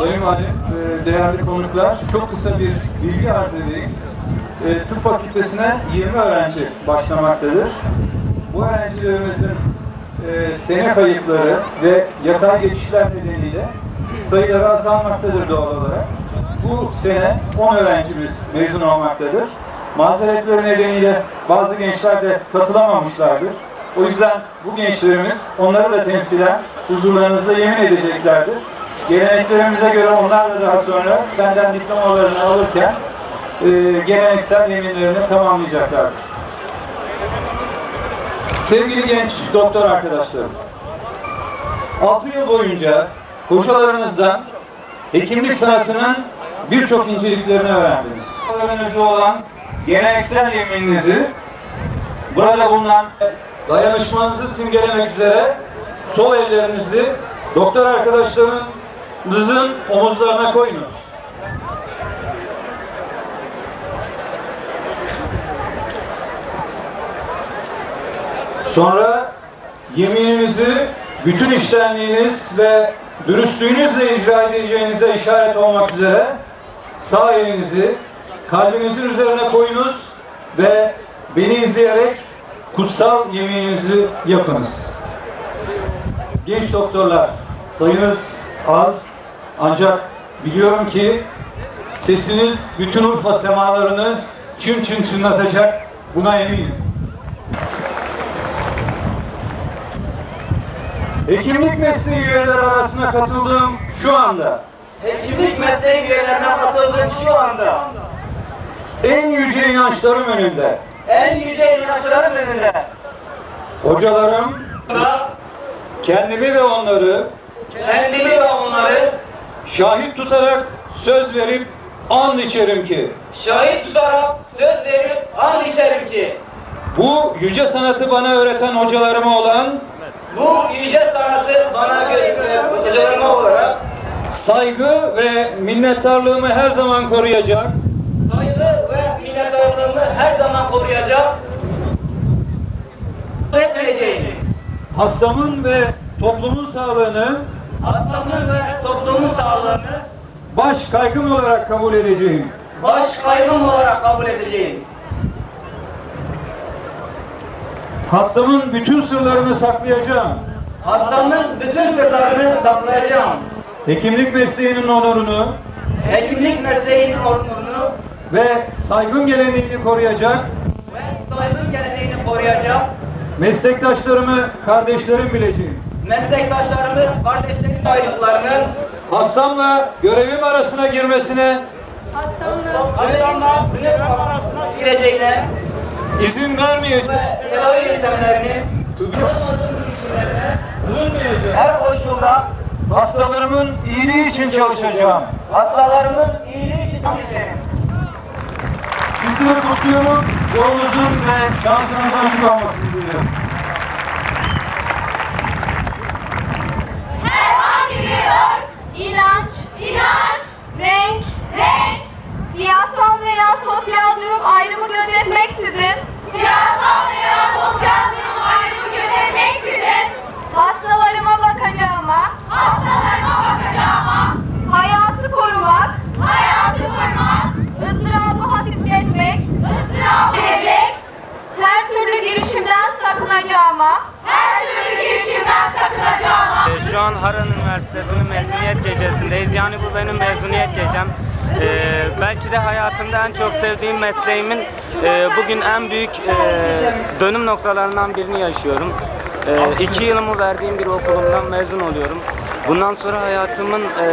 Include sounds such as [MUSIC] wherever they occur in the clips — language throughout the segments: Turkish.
Sayın Valim, e, değerli konuklar, çok kısa bir bilgi arz edeyim. Tıp fakültesine 20 öğrenci başlamaktadır. Bu öğrencilerimizin e, sene kayıpları ve yatay geçişler nedeniyle sayıları azalmaktadır doğal olarak. Bu sene 10 öğrencimiz mezun olmaktadır. Mazeretleri nedeniyle bazı gençler de katılamamışlardır. O yüzden bu gençlerimiz onları da temsilen huzurlarınızda yemin edeceklerdir. Geleneklerimize göre onlar da daha sonra benden diplomalarını alırken e, geleneksel yeminlerini tamamlayacaklardır. Sevgili genç doktor arkadaşlarım, 6 yıl boyunca hocalarınızdan hekimlik sanatının birçok inceliklerini öğrendiniz. Önünüzde olan geleneksel yemininizi burada bulunan dayanışmanızı simgelemek üzere sol ellerinizi doktor arkadaşlarınızın omuzlarına koyunuz. Sonra yemininizi bütün iştenliğiniz ve dürüstlüğünüzle icra edeceğinize işaret olmak üzere sağ elinizi kalbinizin üzerine koyunuz ve beni izleyerek kutsal yemininizi yapınız. Genç doktorlar, sayınız az ancak biliyorum ki sesiniz bütün Urfa semalarını çın çın çınlatacak buna eminim. Hekimlik mesleği üyeleri arasına katıldığım şu anda. Hekimlik mesleği üyelerine katıldığım şu anda. En yüce inançlarım önünde. En yüce inançlarım önünde. Hocalarım kendimi ve onları kendimi ve onları şahit tutarak söz verip and içerim ki. Şahit tutarak söz verip and içerim ki. Bu yüce sanatı bana öğreten hocalarıma olan bu yüce sanatı bana gösteren hocalarıma olarak saygı ve minnettarlığımı her zaman koruyacak. saygı ve minnettarlığımı her zaman koruyacak. Etmeyeceğini hastamın ve toplumun sağlığını hastamın ve toplumun sağlığını baş kaygım olarak kabul edeceğim. baş kaygım olarak kabul edeceğim. Hastamın bütün sırlarını saklayacağım. Hastamın bütün sırlarını saklayacağım. Hekimlik mesleğinin onurunu Hekimlik mesleğinin onurunu ve saygın geleneğini koruyacak, ve saygın geleneğini koruyacağım. meslektaşlarımı, kardeşlerim bileceğim. Meslektaşlarımı, kardeşlerim saydıklarının Hastamla görevim arasına girmesine hastamla sınıf arasına gireceğine izin vermeyeceğim. ve tedavi yöntemlerini her koşulda Hastalarımın iyiliği için çalışacağım. hastalarımın iyiliği için çalışacağım. Sizleri kutluyorum. Yolunuzun ve şansınızın açık olmasını diliyorum. Sosyal durum ayrımı gözetmeksizin, siyasal veya sosyal durum ayrımı gözetmeksizin, hastalarıma bakacağıma, hastalarıma bakacağıma, hayatı korumak, hayatı korumak, ızdırabı hafifletmek, ızdırabı edecek, her türlü girişimden sakınacağıma, her türlü girişimden sakınacağıma, Ee, Şu an Harran Üniversitesi'nin mezuniyet gecesindeyiz. Yani bu benim mezuniyet gecem. Ee, belki de hayatımda en çok sevdiğim mesleğimin e, bugün en büyük e, dönüm noktalarından birini yaşıyorum. E, iki yılımı verdiğim bir okulumdan mezun oluyorum. Bundan sonra hayatımın e,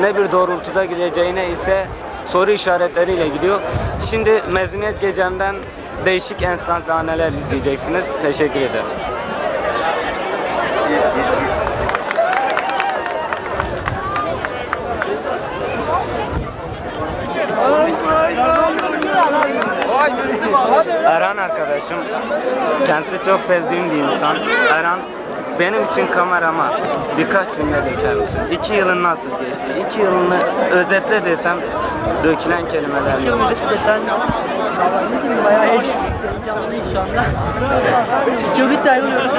ne bir doğrultuda gideceğine ise soru işaretleriyle gidiyor. Şimdi mezuniyet gecemden değişik enstantaneler izleyeceksiniz. Teşekkür ederim. Erhan arkadaşım, kendisi çok sevdiğim bir insan. Erhan benim için kamerama birkaç cümle döker misin? İki yılın nasıl geçti? İki yılını özetle desem dökülen kelimeler yok. desem bayağı eş. Heyecanlıyız şu anda. Çok bitti ayrılıyoruz.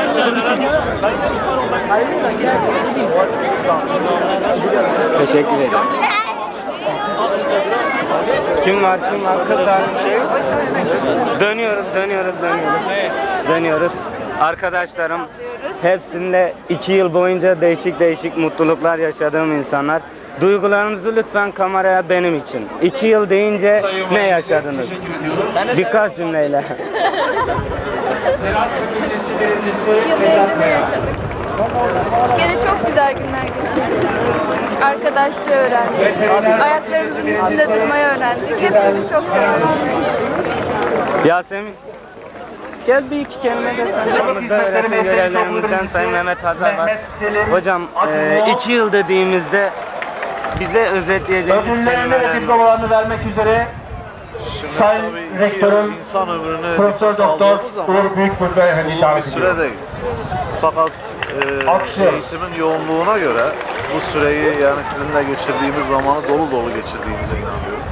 Gel. Teşekkür ederim. Kim var kim var kızlar? Dönüyoruz dönüyoruz dönüyoruz. Dönüyoruz. Arkadaşlarım hepsinde iki yıl boyunca değişik değişik mutluluklar yaşadığım insanlar. Duygularınızı lütfen kameraya benim için. İki yıl deyince ne yaşadınız? Birkaç cümleyle. Yıllarını yaşadık. Gene çok güzel günler geçirdik. Arkadaşlığı öğrendik. Ayaklarımızın üstünde durmayı öğrendik. Hepimizi çok sevdik. Yasemin. Gel bir iki kelime de sen yanımızda öğretim görevlerimizden Sayın Mehmet Hazar var. Hocam e, iki yıl dediğimizde bize özetleyeceğiniz Ödüllerinde kelimeler ve diplomalarını vermek üzere Sayın Rektörüm Profesör Doktor Uğur uzun bir davet ediyorum. Fakat e, eğitimin yoğunluğuna göre bu süreyi yani sizinle geçirdiğimiz zamanı dolu dolu geçirdiğimize inanıyorum.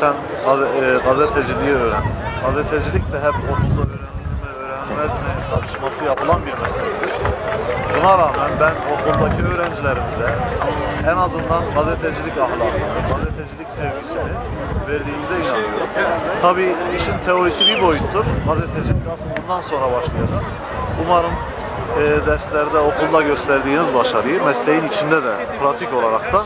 Sen e, gazeteciliği öğren. Gazetecilik de hep okulda öğrenilir mi, öğrenilmez mi tartışması yapılan bir meslektir. Buna rağmen ben okuldaki öğrencilerimize en azından gazetecilik ahlakını, gazetecilik sevgisini verdiğimize inanıyorum. Tabii işin teorisi bir boyuttur. Gazetecilik asıl bundan sonra başlayacak. Umarım e, derslerde okulda gösterdiğiniz başarıyı mesleğin içinde de pratik olarak da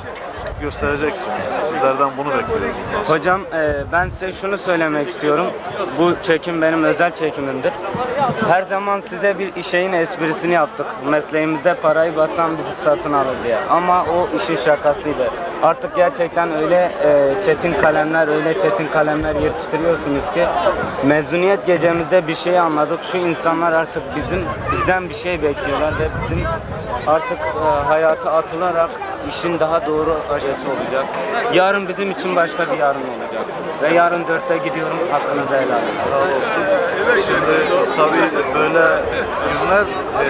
göstereceksiniz. Sizlerden bunu bekliyoruz. Hocam e, ben size şunu söylemek istiyorum. Bu çekim benim özel çekimimdir. Her zaman size bir şeyin esprisini yaptık. Mesleğimizde parayı basan bizi satın alır diye. Ama o işin şakasıydı. Artık gerçekten öyle e, çetin kalemler, öyle çetin kalemler yetiştiriyorsunuz ki mezuniyet gecemizde bir şey anladık. Şu insanlar artık bizim bizden bir şey bekliyorlar ve bizim artık e, hayata atılarak işin daha doğru acısı olacak. Yarın bizim için başka bir yarın olacak. Ve yarın dörtte gidiyorum hakkınızı helal edin. Sağ olsun. Şimdi tabii böyle günler e,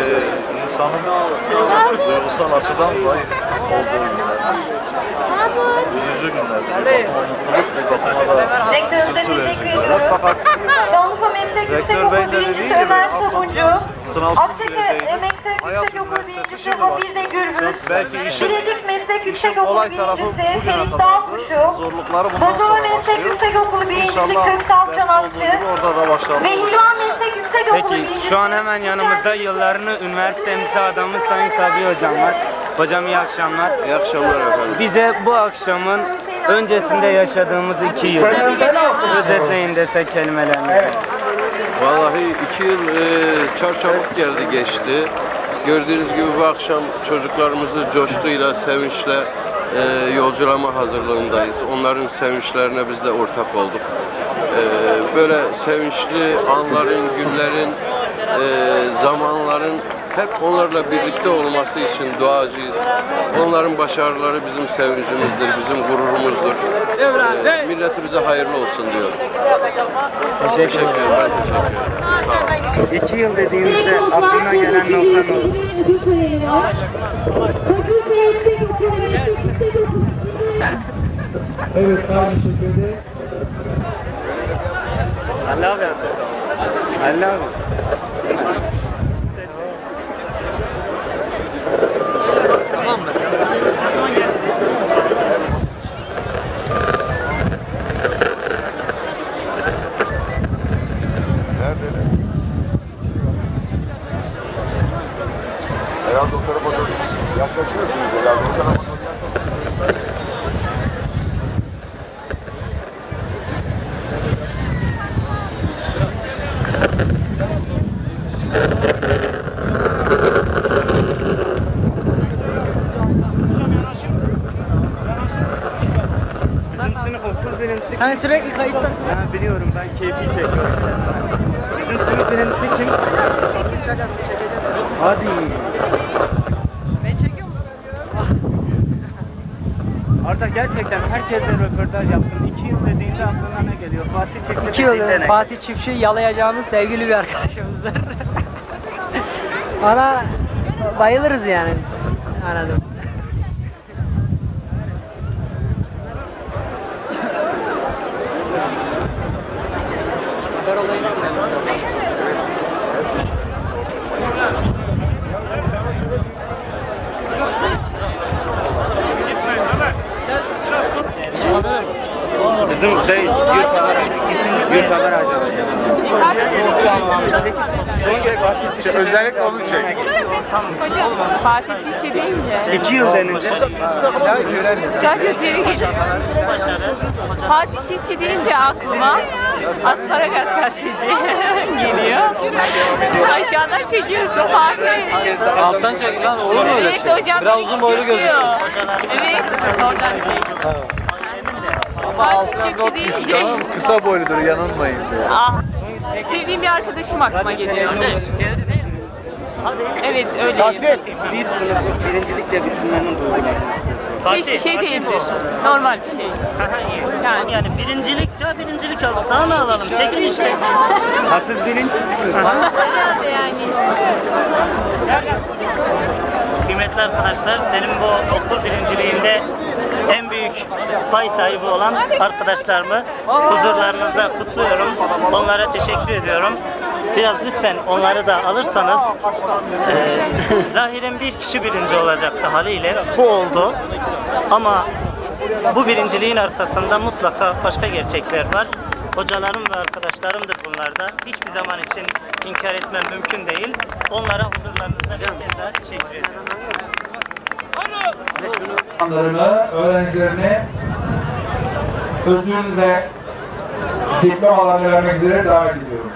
insanın duygusal açıdan zayıf olduğu günler. Üzücü günler. Mutluluk, bir bakıma da Rektörümüze teşekkür ediyoruz. Fakat Şanlıurfa Bey'in de dediği birincisi Ömer Sabuncu. gireceğiniz Meslek Yüksekokulu üniversitesi birincisi. Hafize Gürbüz. Bilecik Meslek kolay tarafı birincisi Ferit Dağkuşu. Bozova Meslek başlıyor. Yüksekokulu birincisi Köksal Çanakçı. Ve. Hilvan Meslek Yüksekokulu Peki birincisi. şu an hemen yanımızda yıllarını üniversitemize adamış Sayın Sabi Hocam var. Hocam iyi akşamlar. İyi akşamlar efendim. Bize bu akşamın öncesinde yaşadığımız iki yıl özetleyin desek kelimelerle. Vallahi iki yıl e, çarçabuk geldi geçti. Gördüğünüz gibi bu akşam çocuklarımızı coşkuyla, sevinçle e, yolculama hazırlığındayız. Onların sevinçlerine biz de ortak olduk. E, böyle sevinçli anların, günlerin, e, zamanların hep onlarla birlikte olması için duacıyız. Onların başarıları bizim sevincimizdir, bizim gururumuzdur. E, milletimize hayırlı olsun diyorum. Teşekkür Teşekkür ederim. ben teşekkür ederim. İki yıl dediğimizde aklına gelen nokta ne olur? ödül töreni var. Fakülte Yüksek Okulu Meslek Yüksek Okulu. Evet, aynı şekilde. Allah abi. Allah abi. Herhalde o tarafa doğru yaklaşıyorsunuz herhalde o tarafa doğru Bizim sınıf okul birincisi. Sen sürekli kayıttasın. Ben biliyorum ben keyfi çekiyorum. Bizim sınıf birincisi kim? Hadi. Beni çekiyor musun? Arda gerçekten herkesle röportaj yaptım. İki yıl dediğinde aklına ne geliyor? Fatih Çiftçi İki dediğinde yıl ne Fatih Çiftçi yalayacağımız sevgili bir arkadaşımızdır. [LAUGHS] Ona bayılırız yani. Anladım. Özellikle onu çek. Hocam Fatih Çiftçi deyince İki yıl denince. radyo TV Fatih Çiftçi deyince aklıma asparagas gazeteci geliyor. Aşağıdan çekiyorsun Fatih. Alttan çek lan olur mu öyle Evet şey? hocam. Biraz uzun boylu gözüküyor. Evet oradan çek. Fatih Çiftçi deyince Kısa boyludur yanılmayın diye. ah, sevdiğim bir arkadaşım aklıma geliyor. Evet öyleyim. Bir sınıfı birincilikle bitirmenin duyguları. Hiçbir şey değildir. Normal bir şey. Yani Yani birincilik ya birincilik alalım. Daha ne alalım? Çekin işte. Ha siz birinci misiniz? herhalde yani. Kıymetli arkadaşlar, benim bu okul birinciliğinde büyük pay sahibi olan arkadaşlarımı huzurlarınızda kutluyorum. Onlara teşekkür ediyorum. Biraz lütfen onları da alırsanız eee [LAUGHS] zahiren bir kişi birinci olacaktı haliyle. Bu oldu. Ama bu birinciliğin arkasında mutlaka başka gerçekler var. Hocalarım ve arkadaşlarımdır bunlarda. Hiçbir zaman için inkar etmem mümkün değil. Onlara huzurlarınızda bir kez daha teşekkür ediyorum. İnsanlarını, öğrencilerine ödül ve diplomalarını vermek üzere davet ediyorum.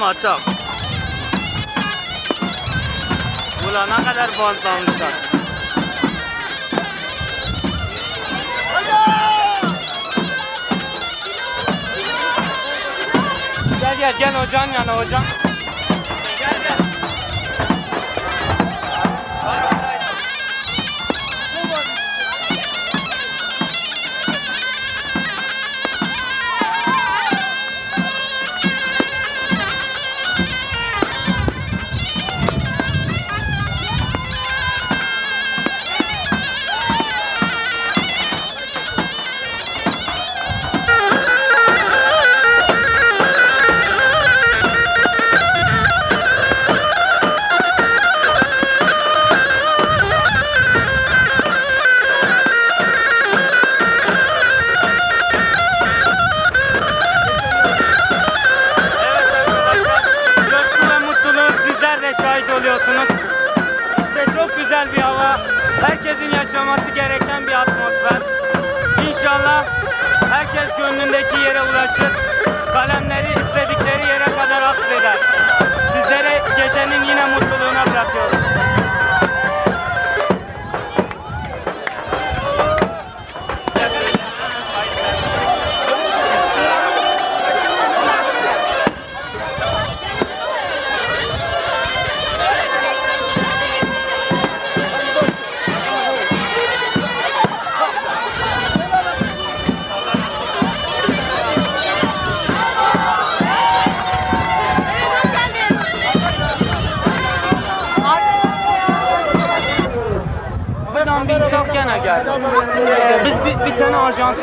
Açık. Ulan ne kadar bantlamışlar. Gel gel gel hocan yana hocam. Yaşaması gereken bir atmosfer. İnşallah herkes gönlündeki yere ulaşır, kalemleri istedikleri yere kadar akseder. Sizlere gecenin yine mutluluğuna bırakıyorum.